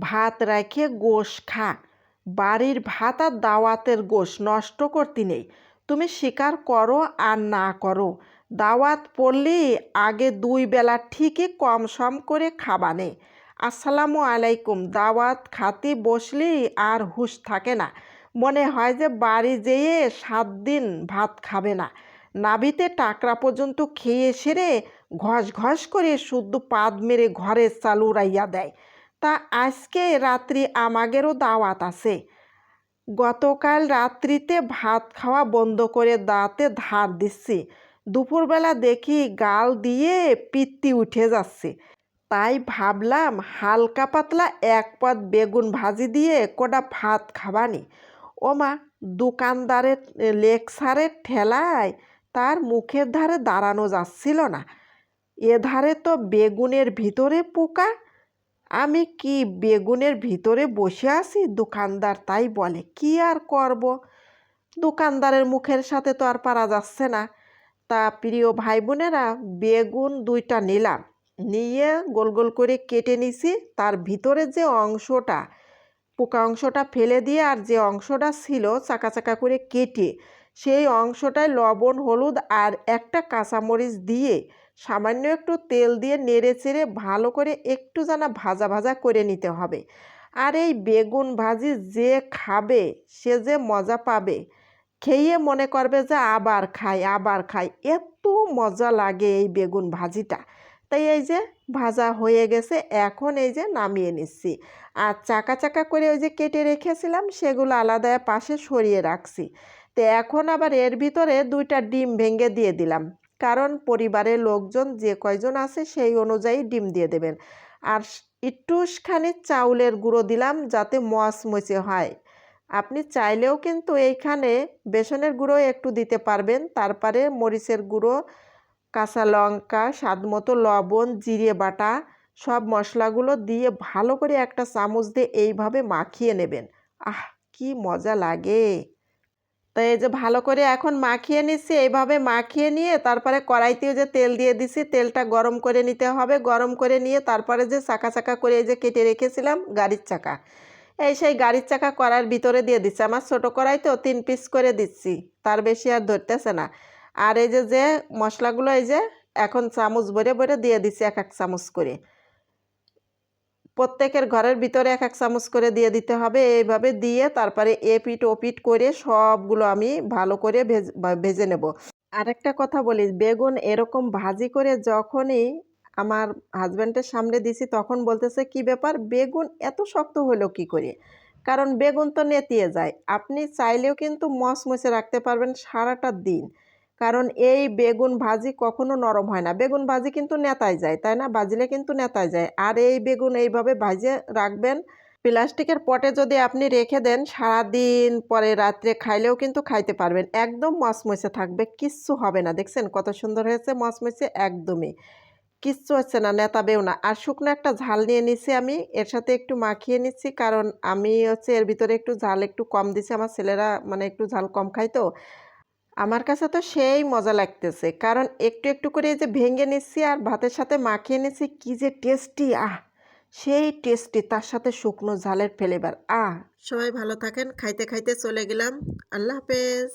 ভাত রেখে গোশ খা। বাড়ির ভাত আর দাওয়াতের গোশ নষ্ট করতে নেই। তুমি স্বীকার করো আর না করো। দাওয়াত পড়লি আগে দুই বেলা ঠিকই কম সম করে খাবা খাবানে আসসালামু আলাইকুম। দাওয়াত খাতে বসলি আর হুঁশ থাকে না। মনে হয় যে বাড়ি যেয়ে সাত দিন ভাত খাবে না। নাভিতে টাকরা পর্যন্ত খেয়ে সেরে ঘস ঘস করে শুদ্ধ পাদ মেরে ঘরের চালু উড়াইয়া দেয়। তা আজকে রাত্রি আমাদেরও দাওয়াত আছে। গতকাল রাত্রিতে ভাত খাওয়া বন্ধ করে দাঁতে ধার দিচ্ছি। দুপুরবেলা দেখি গাল দিয়ে পিত্তি উঠে যাচ্ছে। তাই ভাবলাম হালকা পাতলা এক পদ বেগুন ভাজি দিয়ে কোটা ভাত খাবানি। ওমা, দোকানদারের লেকচারের ঠেলায় তার মুখের ধারে দাঁড়ানো যাচ্ছিল না। এধারে তো বেগুনের ভিতরে পোকা আমি কি বেগুনের ভিতরে বসে আছি? দোকানদার তাই বলে, কি আর করব? দোকানদারের মুখের সাথে তো আর পারা যাচ্ছে না। তা প্রিয় ভাই বোনেরা বেগুন দুইটা নিলাম। নিয়ে গোল গোল করে কেটে নিছি। তার ভিতরে যে অংশটা, পোকা অংশটা ফেলে দিয়ে আর যে অংশটা ছিল চাকা চাকা করে কেটে, সেই অংশটায় লবণ, হলুদ আর একটা কাঁচামরিচ দিয়ে সামান্য একটু তেল দিয়ে নেড়ে চেড়ে ভালো করে একটু যেন ভাজা ভাজা করে নিতে হবে। আর এই বেগুন ভাজি যে খাবে, সে যে মজা পাবে। খেয়ে মনে করবে যে আবার খাই আবার খাই। এত মজা লাগে এই বেগুন ভাজিটা। তাই এই যে ভাজা হয়ে গেছে, এখন এই যে নামিয়ে নিচ্ছি। আর চাকা চাকা করে ওই যে কেটে রেখেছিলাম, সেগুলো আলাদা পাশে সরিয়ে রাখছি। তো এখন আবার এর ভিতরে দুইটা ডিম ভেঙে দিয়ে দিলাম। কারণ পরিবারের লোকজন যে কয়জন আছে সেই অনুযায়ী ডিম দিয়ে দেবেন। আর একটুখানি চাউলের গুঁড়ো দিলাম যাতে মচমচে হয়। আপনি চাইলেও কিন্তু এইখানে বেসনের গুঁড়ো একটু দিতে পারবেন। তারপরে মরিচের গুঁড়ো, কাঁচা লঙ্কা, স্বাদ মতো লবণ, জিরে বাটা, সব মশলাগুলো দিয়ে ভালো করে একটা চামচ দিয়ে এইভাবে মাখিয়ে নেবেন। আহ, কি মজা লাগে। তো এই যে ভালো করে এখন মাখিয়ে নিচ্ছি, এইভাবে মাখিয়ে নিয়ে তারপরে কড়াইতেও যে তেল দিয়ে দিছি, তেলটা গরম করে নিতে হবে। গরম করে নিয়ে তারপরে যে চাকা চাকা করে এই যে কেটে রেখেছিলাম গাড়ির চাকা, এই সেই গাড়ির চাকা কড়ার ভিতরে দিয়ে দিচ্ছি। আমার ছোটো কড়াই তো তিন পিস করে দিচ্ছি, তার বেশি আর ধরতেছে না। আর এই যে যে মশলাগুলো এই যে এখন চামচ ভরে ভরে দিয়ে দিচ্ছি এক এক চামচ করে। প্রত্যেকের ঘরের ভিতরে এক এক চামচ করে দিয়ে দিতে হবে। এইভাবে দিয়ে তারপরে এপিট ওপিট করে সবগুলো আমি ভালো করে ভেজে নেব। আরেকটা কথা বলি, বেগুন এরকম ভাজি করে যখনই আমার হাজব্যান্ডের সামনে দিছি তখন বলতেছে, কি ব্যাপার? বেগুন এত শক্ত হলো কি করে? কারণ বেগুন তো নেতিয়ে যায়। আপনি চাইলেও কিন্তু মচমচে রাখতে পারবেন সারাটা দিন। কারণ এই বেগুন ভাজি কখনো নরম হয় না। বেগুন ভাজি কিন্তু নেতায় যায়, তাই না? ভাজলে কিন্তু নেতায় যায়। আর এই বেগুন এইভাবে ভাজে রাখবেন। প্লাস্টিকের পটে যদি আপনি রেখে দেন, সারাদিন পরে রাত্রে খাইলেও কিন্তু খাইতে পারবেন। একদম মচমচে থাকবে, কিচ্ছু হবে না। দেখছেন কত সুন্দর হয়েছে মচমচে একদমই। কিচ্ছু হচ্ছে না নেতাবেও না। আর শুকনো একটা ঝাল নিয়ে নিচ্ছি আমি, এর সাথে একটু মাখিয়ে নিচ্ছি কারণ আমি হচ্ছে এর ভিতরে একটু ঝাল একটু কম দিছি। আমার ছেলেরা মানে একটু ঝাল কম খায় তো। আমার কাছে তো সেই মজা লাগতেছে। কারণ একটু একটু করে যে ভেঙে নিচ্ছি আর ভাতের সাথে মাখিয়ে নিচ্ছি, কী যে টেস্টি আহ! সেই টেস্টি তার সাথে শুকনো ঝালের ফেলেবার আহ! সবাই ভালো থাকেন, খাইতে খাইতে চলে গেলাম। আল্লাহ হাফেজ।